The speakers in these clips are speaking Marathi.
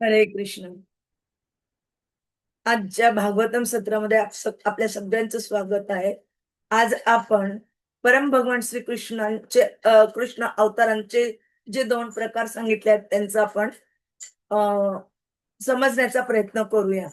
हरे कृष्ण. आजच्या भागवतम सत्रामध्ये आपल्या सगळ्यांचं स्वागत आहे. आज आपण परम भगवान श्री कृष्णांचे कृष्ण अवतारांचे जे दोन प्रकार सांगितले आहेत त्यांचा आपण अ, समजण्याचा प्रयत्न करूया.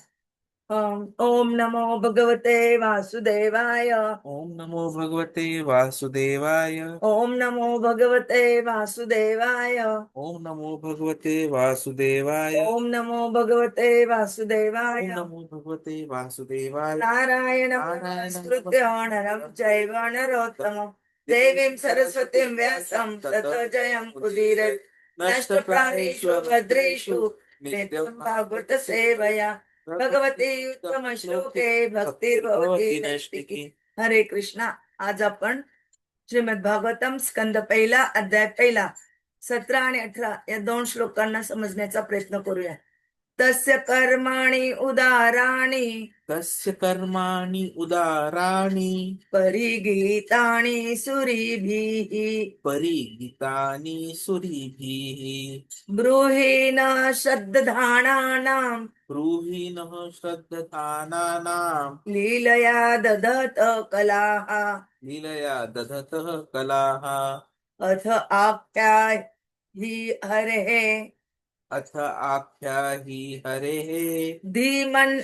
ओम नमो भगवते वासुदेवाय। ओम नमो भगवते वासुदेवाय। ओम नमो भगवते वासुदेवाय। ओम नमो भगवते वासुदेवाय। ओम नमो भगवते वासुदेवाय। नमो भगवते वासुदेवाय। नारायण नारायणं नमस्कृत्य नरं चैव नरोत्तमं। देवीं सरस्वतीं व्यासं ततो जयं उदीरत् नष्टप्राणेषु भद्रेषु नित्यं भागवत सेवया। भगवती उत्तम श्लोके भक्तिर्भवती नैष्टिकी हरे कृष्णा। आज आपण श्रीमद भागवतम स्कंद पहिला अध्याय पहिला सतरा आणि अठरा या दोन श्लोकांना समजण्याचा प्रयत्न करूया. तस्य कर्माणि उदाराणि तस्य कर्माणि उदाराणि परिगीतानि सुरीभिः परिगीतानि सुरीभिः। ब्रूहीण श्रद्धानानां ब्रूहीणः श्रद्धानानां लीलया ददत कलाः। लीलया दधतः कलाः। अथ आख्या हि हरेः। अथ आख्या हि हरेः। धीमन्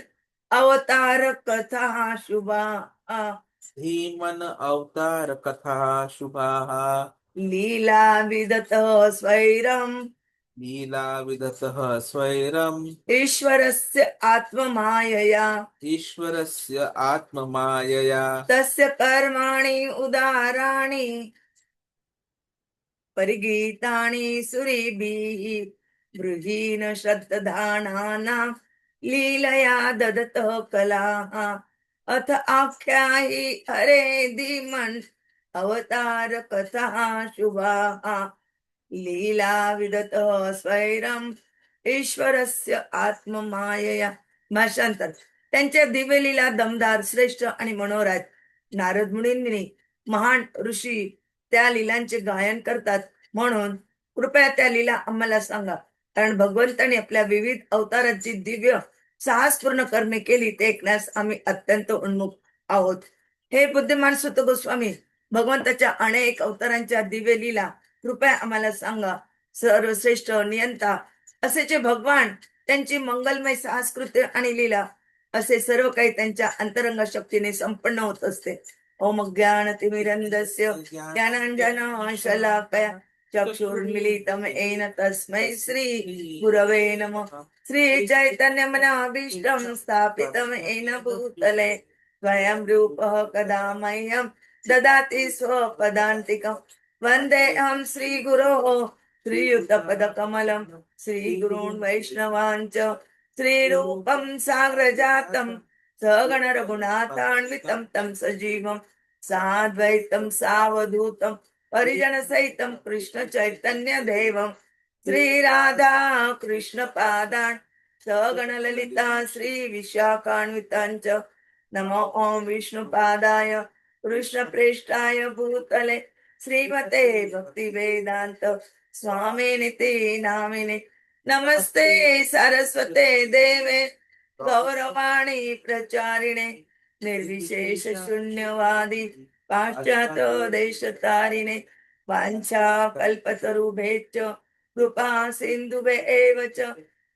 अवतार कथा शुभा। धीमन अवतार कथा शुभाः। लीला विदतः स्वैरम् लीला विदतः स्वैरम्। ईश्वरस्य आत्ममायया। ईश्वरस्य आत्ममायया। तस्य कर्माणि उदाराणि। परिगीतानि सुरीभिः। बृहीन श्रद्धानानां लीलया ददतः कलाः। अथ आख्याहि हरे धीमन् अवतार कथाः शुभाः। लीला विदतः ईश्वरस्य आत्ममायया भाषांतर. त्यांच्या दिव्यलीला दमदार श्रेष्ठ आणि मनोहर नारद मुनींनी महान ऋषी त्या लीलांचे गायन करतात. म्हणून कृपया त्या लीला आम्हाला सांगा. कारण भगवंताने आपल्या विविध अवतारांची दिव्य साहसपूर्ण कर्मे केली ते ऐकण्यास आम्ही अत्यंत उन्मुख आहोत. हे बुद्धिमान सुत गोस्वामी भगवंताच्या अनेक अवतारांच्या दिव्य लीला कृपया आम्हाला सांगा. सर्वश्रेष्ठ नियंता. असे जे भगवान त्यांची मंगलमय साहस्कृत्य आणि लीला असे सर्व काही त्यांच्या अंतरंग शक्तीने संपन्न होत असते. ओम ज्ञान तिमिरंदस्य ज्ञानांजन शलाकया चक्षुर्मिलितम येन तस्मै श्री गुरवे नम. श्री चैतन्य मनाभीष्टम स्थापितम येन भूतले. स्वयं रूपः कदा मह्यं ददाति स्वपदान्तिकं वन्देऽहं श्रीगुरोः श्रीयुतपदकमलं श्रीगुरून् वैष्णवान् च श्रीरूपं साग्रजातं सगण रघुनाथान्वितं तं सजीवं साद्वैतं सावधूतं परिजनसहितं कृष्ण चैतन्य देवं श्रीराधा कृष्ण पादान् सगण ललिता श्री विशाखान्विताञ्च नमो ॐ विष्णुपादाय कृष्णप्रेष्ठाय भूतले श्रीमते भक्तिवेदान्त स्वामिनिति नामिने नमस्ते सरस्वते देवे गौरवाणी प्रचारिणे निर्विशेष शून्यवादी पाश्चात देशतारिणे वाञ्छा कल्पतरुभेश्च कृपा सिन्धुभे एव च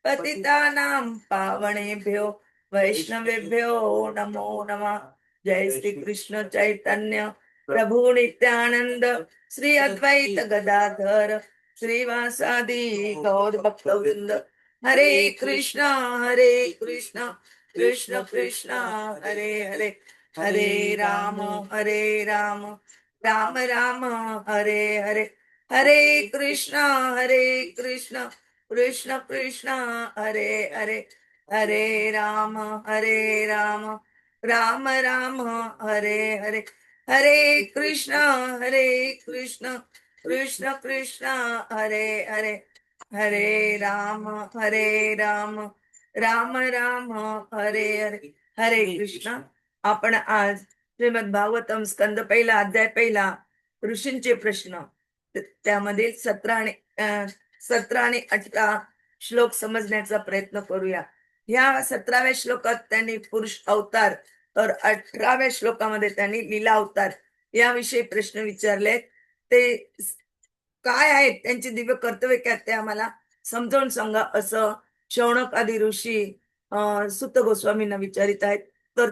पतितानां पावणेभ्यो वैष्णवेभ्यो नमो नमः जय श्री कृष्ण चैतन्य प्रभु नित्यानंद श्री अद्वैत गदाधर श्रीवासादि गौर भक्तवृंद हरे कृष्ण हरे कृष्ण कृष्ण कृष्ण हरे हरे हरे। राम। हरे राम राम राम हरे हरे। हरे कृष्ण हरे कृष्ण कृष्ण कृष्ण हरे हरे। हरे राम हरे राम राम राम हरे हरे। हरे कृष्ण हरे कृष्ण कृष्ण कृष्ण हरे हरे हरे राम हरे राम राम राम हरे हरे हरे कृष्ण. आपण आज श्रीमद भागवतम स्कंद पहिला अध्याय पहिला ऋषींचे प्रश्न. त्यामध्ये सतरा आणि सतरा आणि अठरा श्लोक समजण्याचा प्रयत्न करूया. ह्या सतराव्या श्लोकात त्यांनी पुरुष अवतार तर अठराव्या श्लोकामध्ये त्यांनी लीला अवतार याविषयी प्रश्न विचारले. ते काय आहेत? त्यांची दिव्य कर्तव्य काय ते आम्हाला समजावून सांगा. असं शौणक आदी ऋषी सुत गोस्वामींना विचारित आहेत. तर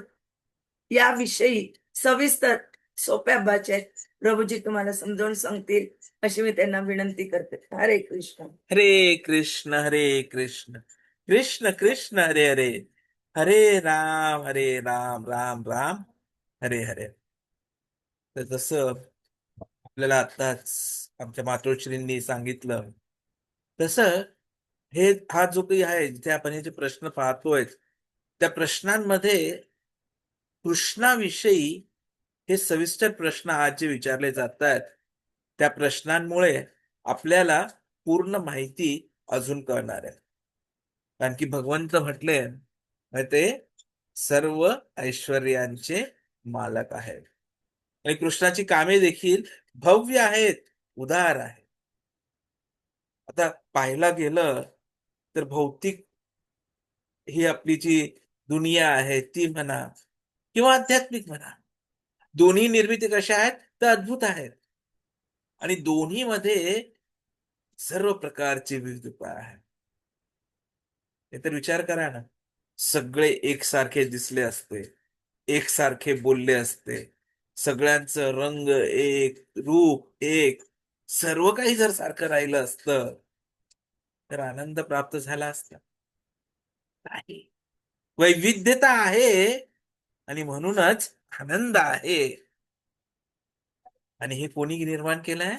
याविषयी सविस्तर सोप्या भाषेत प्रभूजी तुम्हाला समजावून सांगतील अशी मी त्यांना विनंती करते. हरे कृष्ण. हरे कृष्ण हरे कृष्ण. कृष्ण कृष्ण हरे हरे. हरे राम हरे राम राम राम हरे हरे. तर जसं आपल्याला आताच आमच्या मातोश्रींनी सांगितलं तसं हे हा जो काही आहे जिथे आपण हे जे प्रश्न पाहतोय त्या प्रश्नांमध्ये कृष्णाविषयी हे सविस्तर प्रश्न आज जे विचारले जात आहेत त्या प्रश्नांमुळे आपल्याला पूर्ण माहिती अजून कळणार आहे. कारण की भगवंत म्हटले ते सर्व ऐश्वर्यांचे मालक आहेत. आणि कृष्णाची कामे देखील भव्य आहेत उदार आहेत. आता पाहायला गेलं तर भौतिक ही आपली जी दुनिया आहे ती म्हणा किंवा आध्यात्मिक म्हणा दोन्ही निर्मिती कशा आहेत? तर अद्भुत आहेत. आणि दोन्ही मध्ये सर्व प्रकारची विविधता आहे हे तर विचार करा ना. सगळे एकसारखे दिसले असते एकसारखे बोलले असते. सगळ्यांचं रंग एक रूप एक सर्व काही जर सारखं राहिलं असतं तर आनंद प्राप्त झाला असता. वैविध्यता आहे आणि म्हणूनच आनंद आहे. आणि हे कोणी निर्माण केलंय?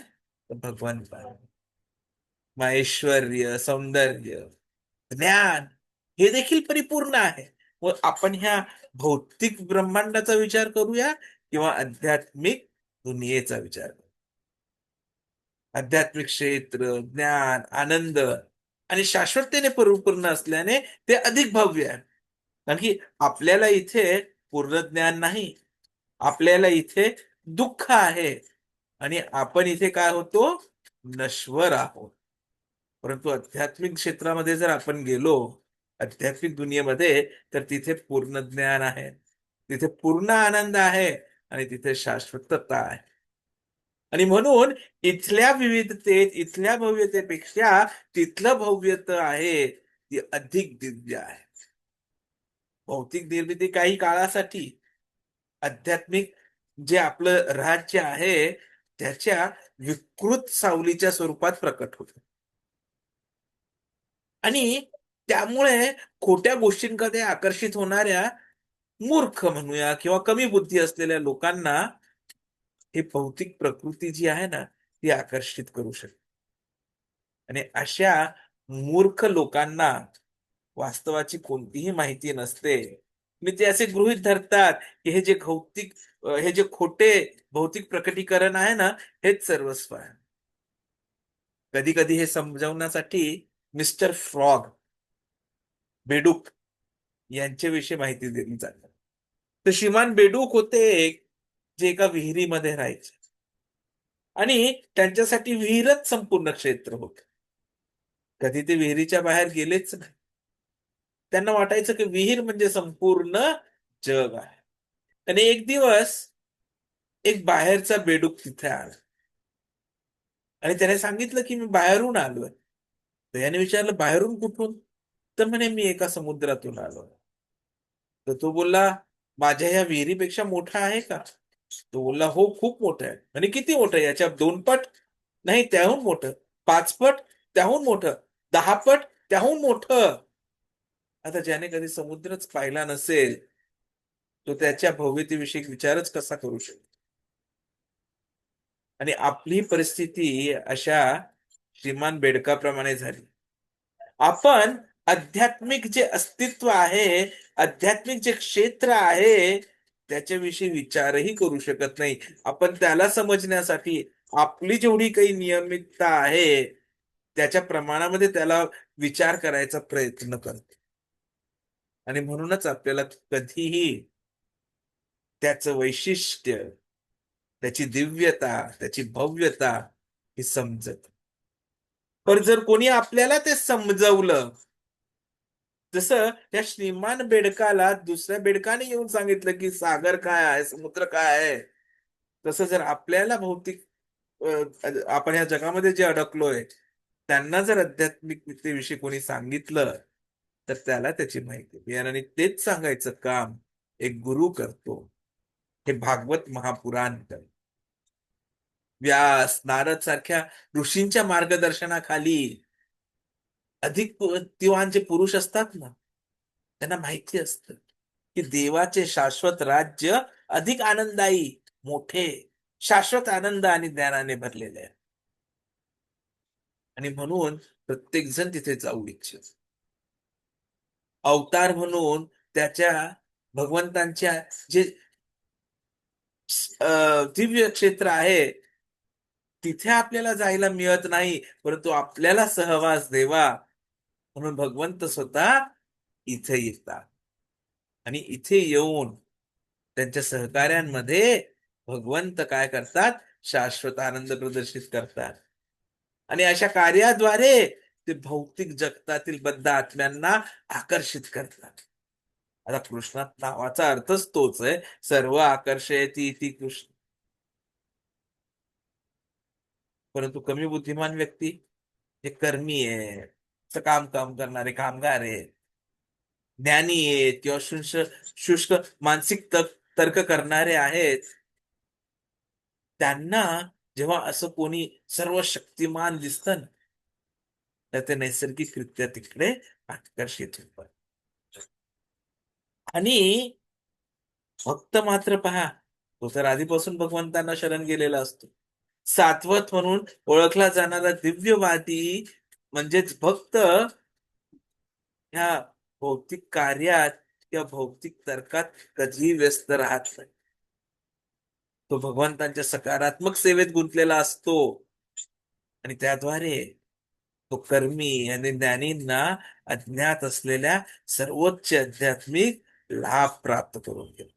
भगवान भगवंताने सौंदर्य ज्ञान. हे देखील परिपूर्ण आहे. व आपण ह्या भौतिक ब्रह्मांडाचा विचार करूया किंवा आध्यात्मिक दुनियेचा विचार करू आध्यात्मिक क्षेत्र ज्ञान आनंद आणि शाश्वततेने परिपूर्ण असल्याने ते अधिक भव्य आहे. कारण की आपल्याला इथे पूर्ण ज्ञान नाही. आपल्याला इथे दुःख आहे. आणि आपण इथे काय होतो? नश्वर आहोत. परंतु आध्यात्मिक क्षेत्रामध्ये जर आपण गेलो आध्यात्मिक दुनियेमध्ये तर तिथे पूर्ण ज्ञान आहे. तिथे पूर्ण आनंद आहे आणि तिथे शाश्वतता आहे. आणि म्हणून इथल्या विविधतेत इथल्या भव्यतेपेक्षा तिथलं भव्यत आहे ती अधिक दिव्य आहे. भौतिक निर्मिती काही काळासाठी आध्यात्मिक जे आपलं राज्य आहे त्याच्या विकृत सावलीच्या स्वरूपात प्रकट होत. आणि त्यामुळे खोट्या गोष्टींकडे आकर्षित होणाऱ्या मूर्ख म्हणूया किंवा कमी बुद्धी असलेल्या लोकांना ही भौतिक प्रकृती जी आहे ना ती आकर्षित करू शकते. आणि अशा मूर्ख लोकांना वास्तवाची कोणतीही माहिती नसते. मी ते असे गृहित धरतात की हे जे भौतिक हे जे खोटे भौतिक प्रकटीकरण आहे ना हेच सर्वस्व आहे. कधी कधी हे समजावण्यासाठी मिस्टर फ्रॉग बेडूक यांच्याविषयी माहिती दिली जाते तर श्रीमान बेडूक होते एक जे एका विहिरीमध्ये राहायचे. आणि त्यांच्यासाठी विहीरच संपूर्ण क्षेत्र होत. कधी ते विहिरीच्या बाहेर गेलेच नाही. त्यांना वाटायचं की विहीर म्हणजे संपूर्ण जग आहे. आणि एक दिवस एक बाहेरचा बेडूक तिथे आला. आणि त्याने सांगितलं की मी बाहेरून आलोय. तर याने विचारलं बाहेरून कुठून? तर म्हणे मी एका समुद्रातून आलो तर तो बोलला माझ्या या विहिरीपेक्षा मोठा आहे का? तो बोलला हो खूप मोठा आहे. म्हणजे किती मोठं आहे? याच्या दोन पट? नाही त्याहून मोठं. पाच पट? त्याहून मोठं. दहा पट? त्याहून मोठं. आता ज्याने कधी समुद्रच पाहिला नसेल तो त्याच्या भव्यतेविषयी विचारच कसा करू शकतो आणि आपली परिस्थिती अशा श्रीमान बेडकाप्रमाणे झाली. आपण आध्यात्मिक जे अस्तित्व आहे आध्यात्मिक जे क्षेत्र आहे त्याच्याविषयी विचारही करू शकत नाही. आपण त्याला समजण्यासाठी आपली जेवढी काही नियमितता आहे त्याच्या प्रमाणामध्ये त्याला विचार करायचा प्रयत्न करते आणि म्हणूनच आपल्याला कधीही त्याचं वैशिष्ट्य त्याची दिव्यता त्याची भव्यता ही समजत. पण जर कोणी आपल्याला ते समजवलं जसं त्या श्रीमान बेडकाला दुसऱ्या बेडकाने येऊन सांगितलं की सागर काय आहे समुद्र काय आहे तसं जर आपल्याला भौतिक आपण या जगामध्ये जे अडकलोय त्यांना जर आध्यात्मिकतेविषयी कोणी सांगितलं तर त्याला त्याची माहिती मिळेल. आणि तेच सांगायचं काम एक गुरु करतो हे भागवत महापुराण कर व्यास नारद सारख्या ऋषींच्या मार्गदर्शनाखाली अधिक बुद्धिवान जे पुरुष असतात ना त्यांना माहिती असतं की देवाचे शाश्वत राज्य अधिक आनंददायी मोठे शाश्वत आनंद आणि ज्ञानाने भरलेले आहे. आणि म्हणून प्रत्येक जण तिथे जाऊ इच्छित. अवतार म्हणून त्याच्या भगवंतांच्या जे दिव्य क्षेत्र आहे तिथे आपल्याला जायला मिळत नाही परंतु आपल्याला सहवास देवा म्हणून भगवंत स्वतः इथे येतात आणि इथे येऊन त्यांच्या सहकार्यांमध्ये भगवंत काय करतात शाश्वत आनंद प्रदर्शित करतात आणि अशा कार्याद्वारे ते भौतिक जगतातील बद्ध आत्म्यांना आकर्षित करतात आता कृष्णात नावाचा अर्थच तोच आहे सर्व आकर्षयती ती कृष्ण परंतु कमी बुद्धिमान व्यक्ती हे कर्मी आहे काम काम करणारे कामगार आहेत. ज्ञानी आहेत किंवा शुष्क शुष्क मानसिक तर्क करणारे आहेत. त्यांना जेव्हा असं कोणी सर्व शक्तिमान दिसत ना तर ते नैसर्गिकरित्या तिकडे आकर्षित होतात. आणि भक्त मात्र पहा तो तर आधीपासून भगवंतांना शरण गेलेला असतो. सात्वत म्हणून ओळखला जाणारा दिव्यवादी म्हणजेच फक्त ह्या भौतिक कार्यात किंवा भौतिक तर्कात कधीही व्यस्त राहत नाही. तो भगवंतांच्या सकारात्मक सेवेत गुंतलेला असतो. आणि त्याद्वारे तो कर्मी आणि ज्ञानींना अज्ञात असलेल्या सर्वोच्च आध्यात्मिक लाभ प्राप्त करून घेतो.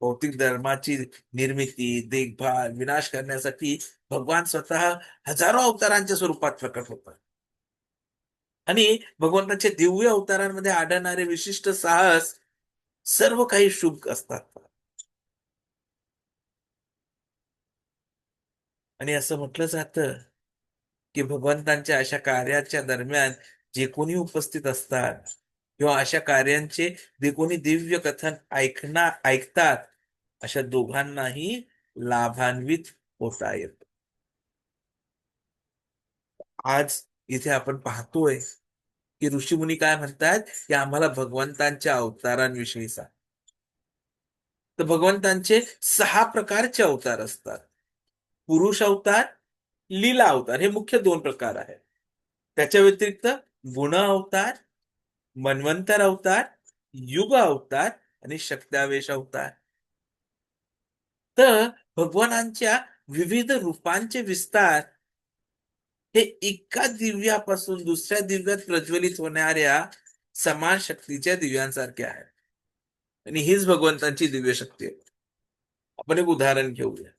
भौतिक धर्माची निर्मिती देखभाल विनाश करण्यासाठी भगवान स्वतः हजारो अवतारांच्या स्वरूपात प्रकट होतात. आणि भगवंताच्या दिव्य अवतारांमध्ये आढळणारे विशिष्ट साहस सर्व काही शुभ असतात. आणि असं म्हटलं जातं की भगवंतांच्या अशा कार्याच्या दरम्यान जे कोणी उपस्थित असतात किंवा अशा कार्यांचे जे कोणी दिव्य कथन ऐकणार ऐकतात अशा दोघांनाही लाभान्वित होता येत. आज इथे आपण पाहतोय की ऋषीमुनी काय म्हणतात की आम्हाला भगवंतांच्या अवतारांविषयी सांग. तर भगवंतांचे सहा प्रकारचे अवतार असतात. पुरुष अवतार लीला अवतार हे मुख्य दोन प्रकार आहेत. त्याच्या व्यतिरिक्त गुण अवतार मन्वंतर अवतार युग अवतार आणि शक्तावेश अवतार. तर भगवानांच्या विविध रूपांचे विस्तार हे एका दिव्यापासून दुसऱ्या दिव्यात प्रज्वलित होणाऱ्या समान शक्तीच्या दिव्यांसारखे आहेत. आणि हीच भगवंतांची दिव्य शक्ती आहे. आपण एक उदाहरण घेऊया.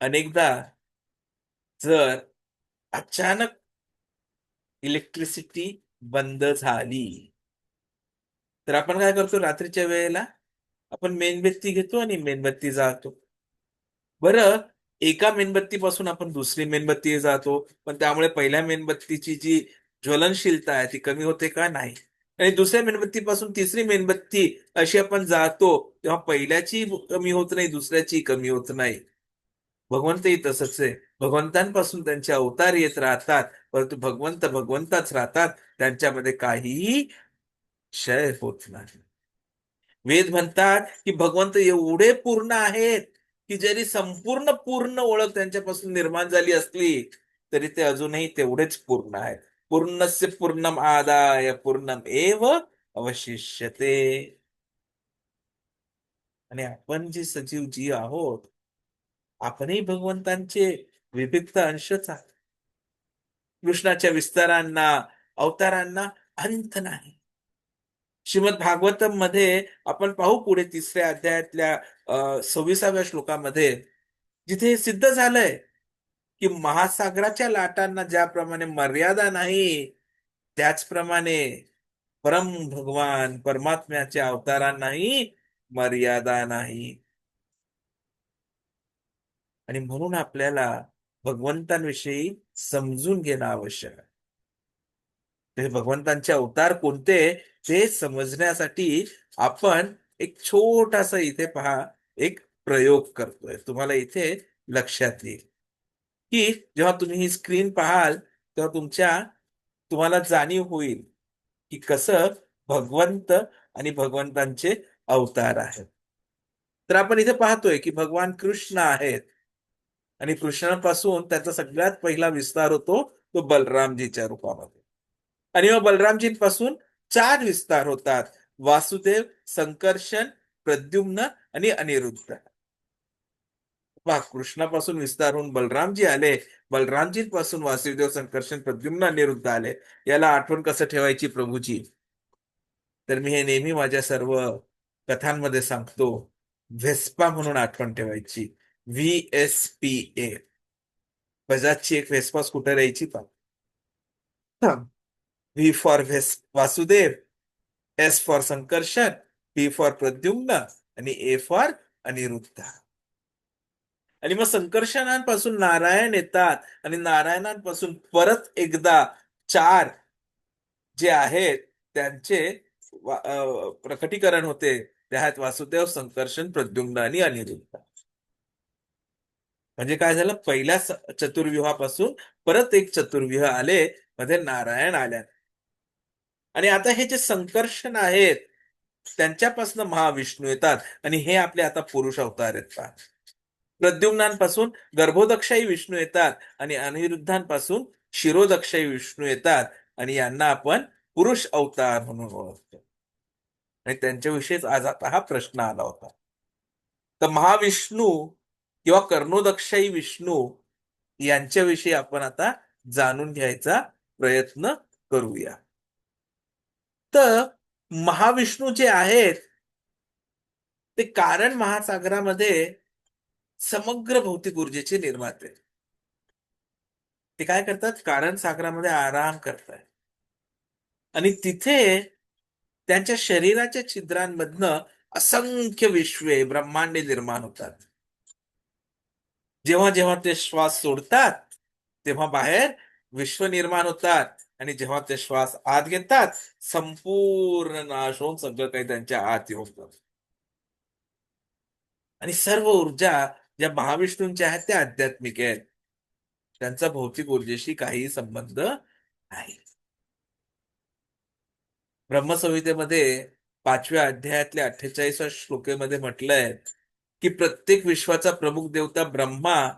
अनेकदा जर अचानक इलेक्ट्रिसिटी बंद झाली. तर आपण काय करतो रात्रीच्या वेळेला? आपण मेणबत्ती घेतो आणि मेणबत्ती जाळतो. बरं एका मेणबत्तीपासून आपण दुसरी मेणबत्ती जातो पण त्यामुळे पहिल्या मेणबत्तीची जी ज्वलनशीलता आहे ती कमी होते का? नाही. आणि दुसऱ्या मेणबत्तीपासून तिसरी मेणबत्ती अशी आपण जातो तेव्हा पहिल्याची कमी होत नाही दुसऱ्याची कमी होत नाही. भगवंतही तसंच आहे. भगवंतांपासून त्यांचे अवतार येत राहतात परंतु भगवंत भगवंताच राहतात. त्यांच्यामध्ये काही क्षय होत नाही. वेद म्हणतात की भगवंत एवढे पूर्ण आहेत की जरी संपूर्ण पूर्ण ओळख त्यांच्यापासून निर्माण झाली असली तरी ते अजूनही तेवढेच पूर्ण आहेत. पूर्णस्य पूर्णम आदाय पूर्णम एव अवशिष्यते. आणि आपण जे सजीव जी आहोत आपणही भगवंतांचे विभिक्त अंशच आहात. कृष्णाच्या विस्तारांना अवतारांना अंत नाही. श्रीमद भागवतममध्ये आपण पाहू पुढे तिसऱ्या अध्यायातल्या अं, सव्वीसाव्या श्लोकामध्ये जिथे हे सिद्ध झालंय की महासागराच्या लाटांना ज्याप्रमाणे मर्यादा नाही त्याचप्रमाणे परम भगवान परमात्म्याच्या अवतारांनाही मर्यादा नाही. आणि म्हणून आपल्याला भगवंतांविषयी समजून घेणं आवश्यक आहे. ते भगवंतांचे अवतार कोणते ते समजण्यासाठी आपण एक छोटासा इथे पहा एक प्रयोग करतोय. तुम्हाला इथे लक्षात येईल. की जेव्हा तुम्ही ही स्क्रीन पाहाल तेव्हा तुमच्या तुम्हाला जाणीव होईल की कसं भगवंत आणि भगवंतांचे अवतार आहेत. तर आपण इथे पाहतोय की भगवान कृष्ण आहेत. आणि कृष्णापासून त्याचा सगळ्यात पहिला विस्तार होतो तो बलरामजीच्या रूपामध्ये. आणि मग बलरामजींपासून चार विस्तार होतात. वासुदेव संकर्षण प्रद्युम्न आणि अनिरुद्ध. पहा कृष्णापासून विस्तार होऊन बलरामजी आले. बलरामजींपासून वासुदेव संकर्षण प्रद्युम्न अनिरुद्ध आले. याला आठवण कसं ठेवायची प्रभूजी? तर मी हे नेहमी माझ्या सर्व कथांमध्ये सांगतो. व्हेस्पा म्हणून आठवण ठेवायची. V S P A. बजाजची एक व्हेस्पा स्कूटर यायची पा V for Vasudev S for Sankarshan B for Pradyumna आणि ए फॉर अनिरुद्ध आणि मग संकर्षणांपासून नारायण येतात आणि नारायणांपासून परत एकदा चार जे आहेत त्यांचे प्रकटीकरण होते. ते आहेत वासुदेव संकर्षण प्रद्युम्न आणि अनिरुद्ध. म्हणजे काय झालं? पहिल्या चतुर्व्यूहापासून परत एक चतुर्व्यूह आले मध्ये नारायण आल्या. आणि आता हे जे संकर्षण आहेत त्यांच्यापासून महाविष्णू येतात आणि हे आपले आता पुरुष अवतार येतात प्रद्युम्नांपासून गर्भोदक्षाई विष्णू येतात आणि अनिरुद्धांपासून शिरोदक्षाई विष्णू येतात आणि यांना आपण पुरुष अवतार म्हणून ओळखतो. आणि त्यांच्याविषयीच आज आता हा प्रश्न आला होता. तर महाविष्णू किंवा कर्णोदक्षाई विष्णू यांच्याविषयी आपण आता जाणून घ्यायचा प्रयत्न करूया. तर महाविष्णू जे आहेत ते कारण महासागरामध्ये समग्र भौतिक ऊर्जेचे निर्माते ते काय करतात? कारण सागरामध्ये आराम करतात. आणि तिथे त्यांच्या शरीराच्या छिद्रांमधनं असंख्य विश्वे ब्रह्मांडे निर्माण होतात. जेव्हा जेव्हा ते श्वास सोडतात तेव्हा बाहेर विश्व निर्माण होतात. जेव्हा ते श्वास आत घेतात संपूर्ण नाश होऊन सगळं काही त्यांच्या आत होतात आणि सर्व ऊर्जा ज्या महाविष्णूंच्या आहेत त्या आध्यात्मिक आहेत. त्यांचा भौतिक ऊर्जेशी काही संबंध नाही. ब्रह्मसंहितेमध्ये पाचव्या अध्यायातल्या अठ्ठेचाळीसव्या श्लोकेमध्ये म्हटलंय की प्रत्येक विश्वाचा प्रमुख देवता ब्रह्मा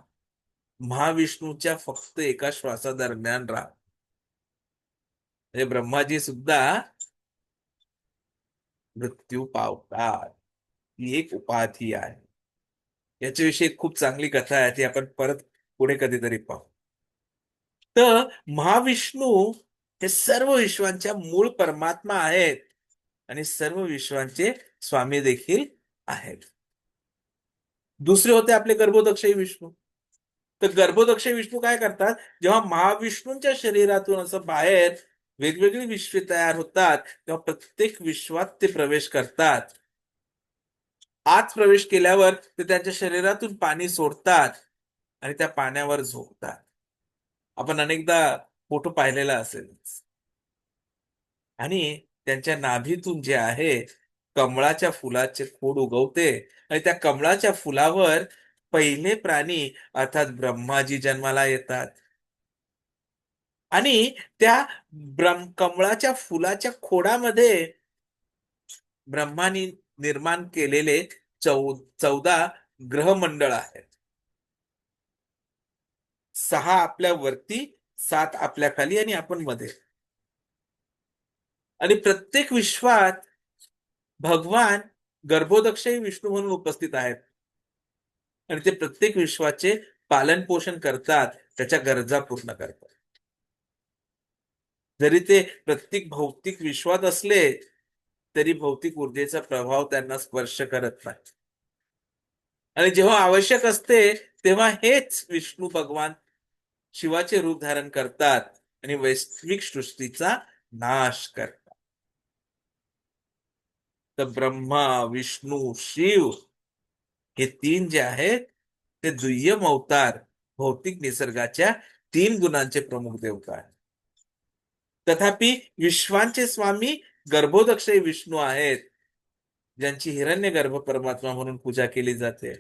महाविष्णूच्या फक्त एका श्वासादरम्यान राहतो. म्हणजे ब्रह्माजी सुद्धा मृत्यू पावतात. ही एक उपाधी आहे. याच्याविषयी खूप चांगली कथा आहे ती आपण परत पुढे कधीतरी पाहू. तर महाविष्णू हे सर्व विश्वांच्या मूळ परमात्मा आहेत आणि सर्व विश्वांचे स्वामी देखील आहेत. दुसरे होते आपले गर्भोदक्षय विष्णू. तर गर्भोदक्षय विष्णू काय करतात? जेव्हा महाविष्णूंच्या शरीरातून असं बाहेर वेगवेगळी विश्वे तयार होतात तेव्हा प्रत्येक विश्वात ते प्रवेश करतात. आत प्रवेश केल्यावर ते त्यांच्या शरीरातून पाणी सोडतात आणि त्या पाण्यावर झोपतात. आपण अनेकदा फोटो पाहिलेला असेल. आणि त्यांच्या नाभीतून जे आहे कमळाच्या फुलाचे खोड उगवते आणि त्या कमळाच्या फुलावर पहिले प्राणी अर्थात ब्रह्माजी जन्माला येतात. आणि त्या ब्रह्म कमळाच्या फुलाच्या खोडामध्ये ब्रह्मानी निर्माण केलेले चौ चौदा ग्रहमंडळ आहेत. सहा आपल्या वरती सात आपल्या खाली आणि आपण मध्ये. आणि प्रत्येक विश्वात भगवान गर्भोदक्षही विष्णू म्हणून उपस्थित आहेत. आणि ते प्रत्येक विश्वाचे पालन पोषण करतात त्याच्या गरजा पूर्ण करतात. जरी ते प्रत्येक भौतिक विश्वात असले तरी भौतिक ऊर्जेचा प्रभाव त्यांना स्पर्श करत नाही. आणि जेव्हा आवश्यक असते तेव्हा हेच विष्णू भगवान शिवाचे रूप धारण करतात आणि वैश्विक सृष्टीचा नाश करतात. तर ब्रह्मा विष्णू शिव हे तीन जे आहेत ते दुय्यम अवतार भौतिक निसर्गाच्या तीन गुणांचे प्रमुख देवता आहेत. तथापि विश्वांचे स्वामी गर्भोदक्षय विष्णू आहेत ज्यांची हिरण्य गर्भ परमात्मा म्हणून पूजा केली जाते.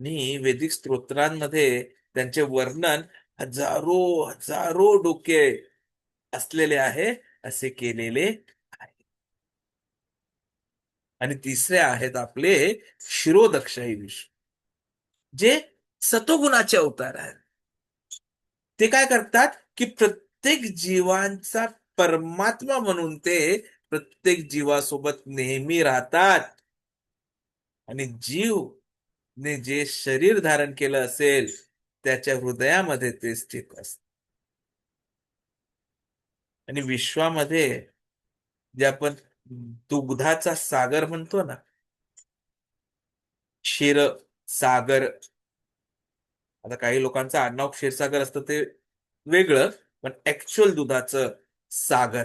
आणि वैदिक स्तोत्रांमध्ये त्यांचे वर्णन हजारो हजारो डोके असलेले आहे असे केलेले आहे. आणि तिसरे आहेत आपले शिरोदक्षही विष्णू जे सतोगुणाचे अवतार आहेत. ते काय करतात? की प्रत्येक जीवांचा परमात्मा म्हणून ते प्रत्येक जीवासोबत नेहमी राहतात. आणि जीव ने जे शरीर धारण केलं असेल त्याच्या हृदयामध्ये ते स्थित असत. आणि विश्वामध्ये जे आपण दुग्धाचा सागर म्हणतो ना क्षीर सागर आता काही लोकांचं आडनाव क्षीरसागर असतं ते वेगळं पण ऍक्च्युअल दुधाचं सागर.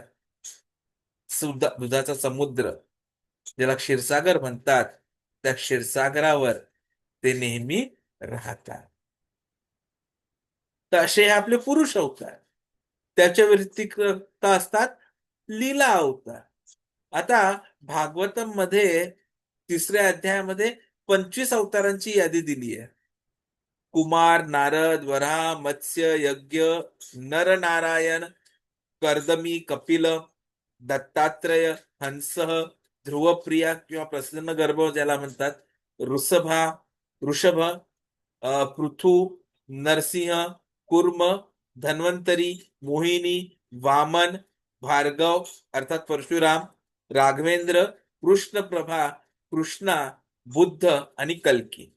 सुद्धा दुधाचा समुद्र. ज्याला क्षीरसागर म्हणतात त्या क्षीरसागरावर ते नेहमी राहतात. तर असे हे आपले पुरुष अवतार. त्याच्या व्यतिरिक्त असतात लीला अवतार. आता भागवतममध्ये तिसऱ्या अध्यायामध्ये पंचवीस अवतारांची यादी दिली आहे कुमार नारद वरा मत्स्य यज्ञ नरनारायण कर्दमी कपिल दत्तात्रय हंस ध्रुवप्रिया किंवा प्रसन्न गर्भ ज्याला म्हणतात ऋषभा ऋषभ पृथू नरसिंह कुर्म धन्वंतरी मोहिनी वामन भार्गव अर्थात परशुराम राघवेंद्र कृष्णप्रभा कृष्णा बुद्ध आणि कल्की.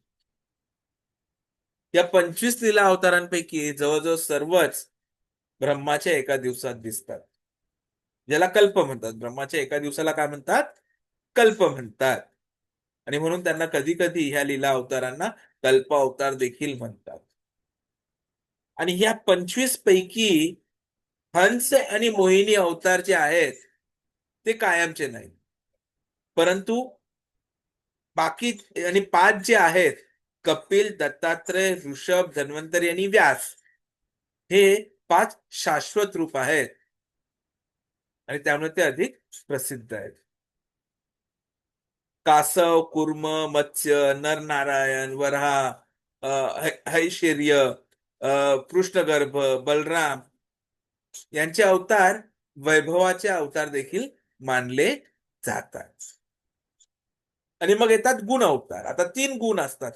या पंचवीस लीला अवतारांपैकी जवळजवळ सर्वच ब्रह्माच्या एका दिवसात दिसतात. ज्याला कल्प म्हणतात. ब्रह्माच्या एका दिवसाला काय म्हणतात? कल्प म्हणतात. आणि म्हणून त्यांना कधी कधी ह्या लीला अवतारांना कल्प अवतार देखील म्हणतात. आणि ह्या पंचवीस पैकी हंस आणि मोहिनी अवतार जे आहेत ते कायमचे नाही परंतु बाकी आणि पाच जे आहेत कपिल दत्तात्रय ऋषभ धन्वंतरी आणि व्यास हे पाच शाश्वत रूप आहेत. आणि त्यामुळे ते अधिक प्रसिद्ध आहेत. कासव कुर्म मत्स्य नरनारायण वरहा हैशर्य है- कृष्णगर्भ बलराम यांचे अवतार वैभवाचे अवतार देखील मानले जातात. आणि मग येतात गुण अवतार. आता तीन गुण असतात.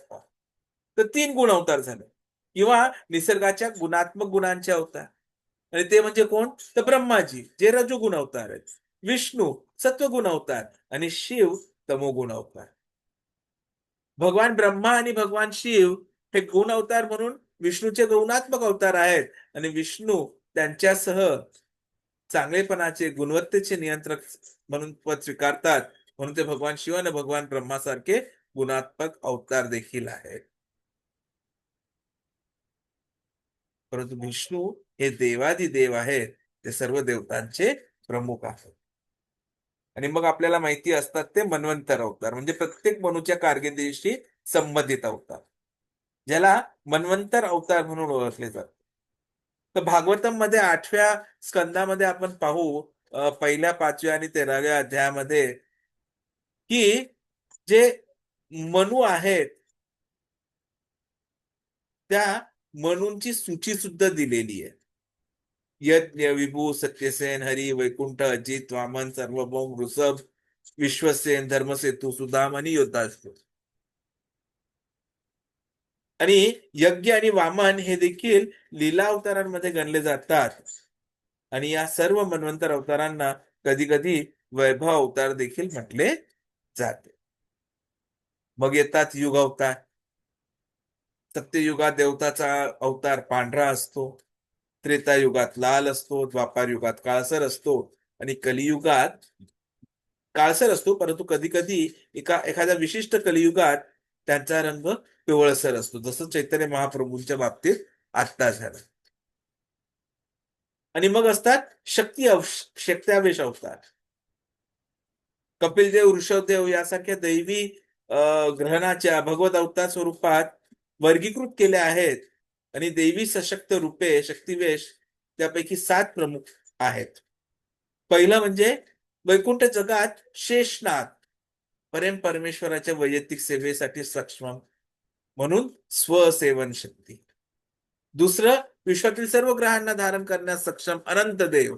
तर तीन गुण अवतार झाले. किंवा निसर्गाच्या गुणात्मक गुणांचे अवतार. आणि ते म्हणजे कोण? तर ब्रह्माजी जे रजोगुण अवतार आहेत. विष्णू सत्वगुण अवतार आणि शिव तमोगुण अवतार. भगवान ब्रह्मा आणि भगवान शिव हे गुण अवतार म्हणून विष्णूचे गुणात्मक अवतार आहेत. आणि विष्णू त्यांच्यासह चांगलेपणाचे गुणवत्तेचे नियंत्रक म्हणून पद स्वीकारतात. म्हणून ते भगवान शिव आणि भगवान ब्रह्मासारखे गुणात्मक अवतार देखील आहेत. परंतु विष्णू हे देवादी देव आहेत. ते सर्व देवतांचे प्रमुख आहेत. आणि मग आपल्याला माहिती असतात ते मन्वंतर अवतार. म्हणजे प्रत्येक मनुच्या कारकिर्दीशी संबंधित अवतार. ज्याला मन्वंतर अवतार म्हणून ओळखले जाते तर भागवतममध्ये आठव्या स्कंदामध्ये आपण पाहू पहिल्या पाचव्या आणि तेराव्या अध्यायामध्ये की जे मनू आहेत त्या म्हणूनची सूची सुद्धा दिलेली आहे. यज्ञ विभू सत्यसेन हरी वैकुंठ अजित वामन सर्वभौम ऋषभ विश्वसेन धर्मसेतू सुदाम आणि योद्धाश्व आणि यज्ञ आणि वामन हे देखील लीला अवतारांमध्ये गणले जातात. आणि या सर्व मन्वंतर अवतारांना कधी कधी वैभव अवतार देखील म्हटले जाते. मग येतात युग अवतार. सत्ययुगात देवताचा अवतार पांढरा असतो त्रेतायुगात लाल असतो द्वापार युगात काळसर असतो आणि कलियुगात काळसर असतो परंतु कधी कधी एका एखाद्या विशिष्ट कलियुगात त्यांचा रंग पिवळसर असतो. जसं चैतन्य महाप्रभूंच्या बाबतीत आत्ता झालं. आणि मग असतात शक्ती अव- शक्त्यावेश अवतार. कपिलदेव ऋषभदेव यासारख्या दैवी ग्रहणाच्या भगवत अवतार स्वरूपात वर्गीकृत केल्या आहेत आणि देवी सशक्त रूपे शक्तिवेश त्यापैकी सात प्रमुख आहेत. पहिलं म्हणजे वैकुंठ जगात शेषनाथ प्रेम परमेश्वराच्या वैयक्तिक सेवेसाठी सक्षम म्हणून स्वसेवन शक्ती. दुसरं विश्वातील सर्व ग्रहांना धारण करण्यास सक्षम अनंत देव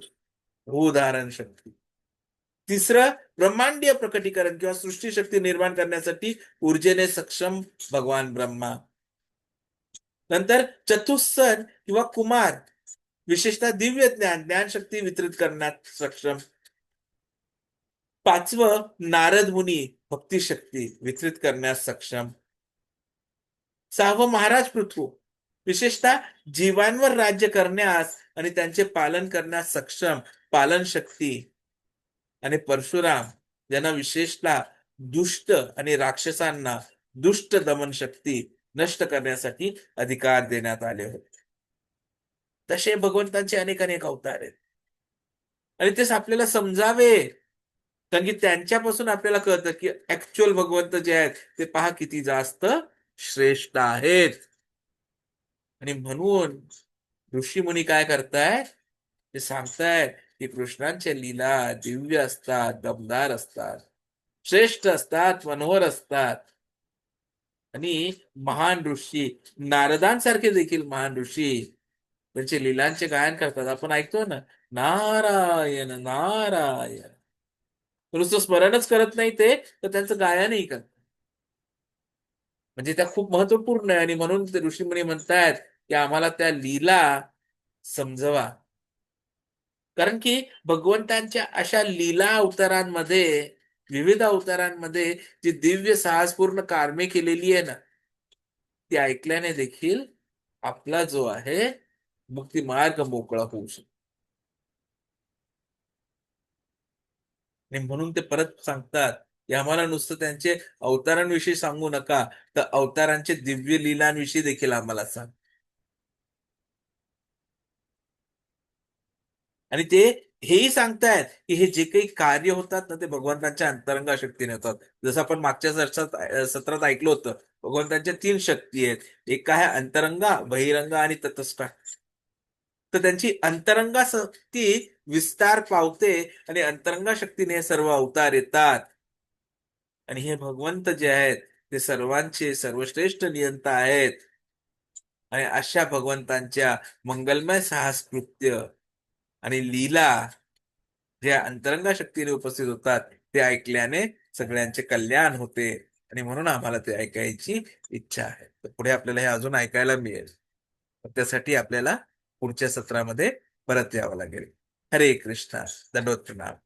भूधारण शक्ती. तिसरं ब्रह्मांडीय प्रकटीकरण किंवा सृष्टी शक्ती निर्माण करण्यासाठी ऊर्जेने सक्षम भगवान ब्रह्मा. नंतर चतुस्सन किंवा कुमार विशेषतः दिव्य ज्ञान ज्ञानशक्ती वितरित करण्यात सक्षम. पाचवं नारद मुनी भक्तिशक्ती वितरित करण्यास सक्षम. सहावं महाराज पृथ्वी विशेषतः जीवांवर राज्य करण्यास आणि त्यांचे पालन करण्यास सक्षम पालन शक्ती आणि परशुराम ज्यांना विशेषतः दुष्ट आणि राक्षसांना दुष्ट दमन शक्ती नष्ट करण्यासाठी अधिकार देण्यात आले होते. तसे भगवंतांचे अनेक अनेक अवतार आहेत. आणि तेच आपल्याला समजावे. कारण की त्यांच्यापासून आपल्याला कळतं की ऍक्च्युअल भगवंत जे आहेत ते पहा किती जास्त श्रेष्ठ आहेत. आणि म्हणून ऋषी मुनी काय करतायत? ते सांगतायत की कृष्णांच्या लीला दिव्य असतात दमदार असतात श्रेष्ठ असतात मनोहर असतात. आणि महान ऋषी नारदांसारखे देखील महान ऋषी त्यांचे लीलांचे गायन करतात. आपण ऐकतो ना नारायण नारायण. नुसतं स्मरणच करत नाही ते तर त्यांचं गायनही करत म्हणजे त्या खूप महत्त्वपूर्ण आहे. आणि म्हणून ते ऋषीमुनी म्हणतायत की आम्हाला त्या लीला समजवा. कारण की भगवंतांच्या अशा लीला अवतारांमध्ये विविध अवतारांमध्ये जी दिव्य साहसपूर्ण कार्मे केलेली आहे ना ती ऐकल्याने देखील आपला जो आहे मुक्ती मार्ग मोकळा होऊ शकतो. आणि म्हणून ते परत सांगतात की आम्हाला नुसतं त्यांचे अवतारांविषयी सांगू नका तर अवतारांचे दिव्य लीलांविषयी देखील आम्हाला सांग. आणि ते हेही सांगतायत की हे जे काही कार्य होतात ना ते भगवंतांच्या अंतरंग शक्तीने होतात. जसं आपण मागच्या सत्रात सत्रात ऐकलं होतं भगवंतांच्या तीन शक्ती आहेत. एक आहे अंतरंगा बहिरंगा आणि तटस्था. तर त्यांची अंतरंगा शक्ती विस्तार पावते आणि अंतरंगा शक्तीने सर्व अवतार येतात. आणि हे भगवंत जे आहेत ते सर्वांचे सर्वश्रेष्ठ नियंता आहेत. आणि अशा भगवंतांच्या मंगलमय साहस कृत्य आणि लीला ज्या अंतरंगा शक्तीने उपस्थित होतात ते ऐकल्याने सगळ्यांचे कल्याण होते. आणि म्हणून आम्हाला ते ऐकायची इच्छा आहे. तर पुढे आपल्याला हे अजून ऐकायला मिळेल. त्यासाठी आपल्याला पुढच्या सत्रामध्ये परत यावं लागेल. हरे कृष्णा. दंडोत प्रणाम.